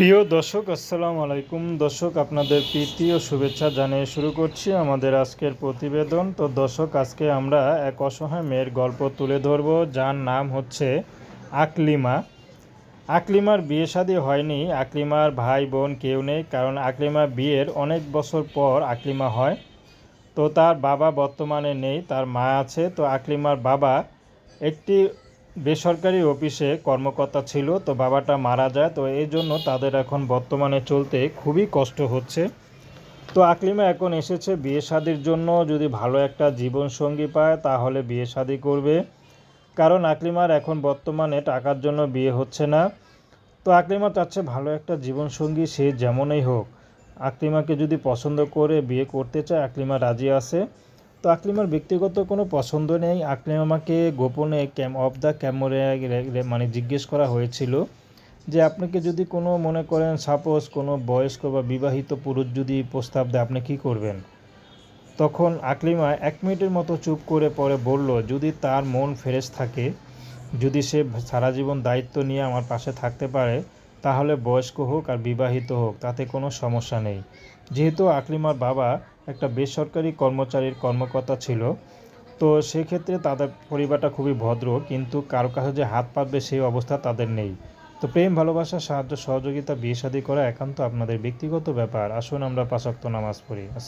প্রিয় দর্শক, আসসালামু আলাইকুম। দর্শক, আপনাদের প্রীতি ও শুভেচ্ছা জানিয়ে শুরু করছি আমাদের আজকের প্রতিবেদন। তো দর্শক, আজকে আমরা এক অসহায় মেয়ের গল্প তুলে ধরব। যার নাম হচ্ছে আকলিমা। আকলিমার বিয়ে শাদী হয়নি। আকলিমার ভাই বোন কেউ নেই, কারণ আকলিমা বিয়ের অনেক বছর পর আকলিমা হয়। তো তার বাবা বর্তমানে নেই, তার মা আছে। তো আকলিমার বাবা একটি বেসরকারি অফিসে কর্মকর্তা ছিল, তো বাবাটা মারা যায়, তো এই জন্য তাদের এখন বর্তমানে চলতে খুবই কষ্ট হচ্ছে। তো আকলিমা এখন এসেছে বিয়ে শাদির জন্য, যদি ভালো একটা জীবনসঙ্গী পায় তাহলে বিয়ে শাদি করবে। কারণ আকলিমার এখন বর্তমানে টাকার জন্য বিয়ে হচ্ছে না। তো আকলিমা চাচ্ছে ভালো একটা জীবনসঙ্গী, সে যেমনই হোক। আকলিমাকে যদি পছন্দ করে বিয়ে করতে চায়, আকলিমা রাজি আছে। তো আকলিমার ব্যক্তিগত কোনো পছন্দ নেই। আকলিমাকে গোপনে ক্যাম অফ দ্য ক্যামেরায় মানে জিজ্ঞেস করা হয়েছিল যে আপনাকে যদি কোনো মনে করেন সাপোজ কোনো বয়স্ক বা বিবাহিত পুরুষ যদি প্রস্তাব দেয়, আপনি কী করবেন? তখন আকলিমা এক মিনিটের মতো চুপ করে পরে বলল, যদি তার মন ফ্রেশ থাকে, যদি সে সারা জীবন দায়িত্ব নিয়ে আমার পাশে থাকতে পারে, তাহলে বয়স্ক হোক আর বিবাহিত হোক, তাতে কোনো সমস্যা নেই। যেহেতু আকলিমার বাবা একটা বেসরকারি কর্মচারীর কর্মকর্তা ছিল। তো সেক্ষেত্রে তাদের পরিবারটা খুবই ভদ্র, কিন্তু কারও কাছে যে হাত পাতবে সেই অবস্থা তাদের নেই। তো প্রেম, ভালোবাসা, সাহায্য, সহযোগিতা বিয়ে শাদী করা একান্ত আপনাদের ব্যক্তিগত ব্যাপার। আসুন আমরা পাশাক্ত নামাজ পড়ি। আসসালাম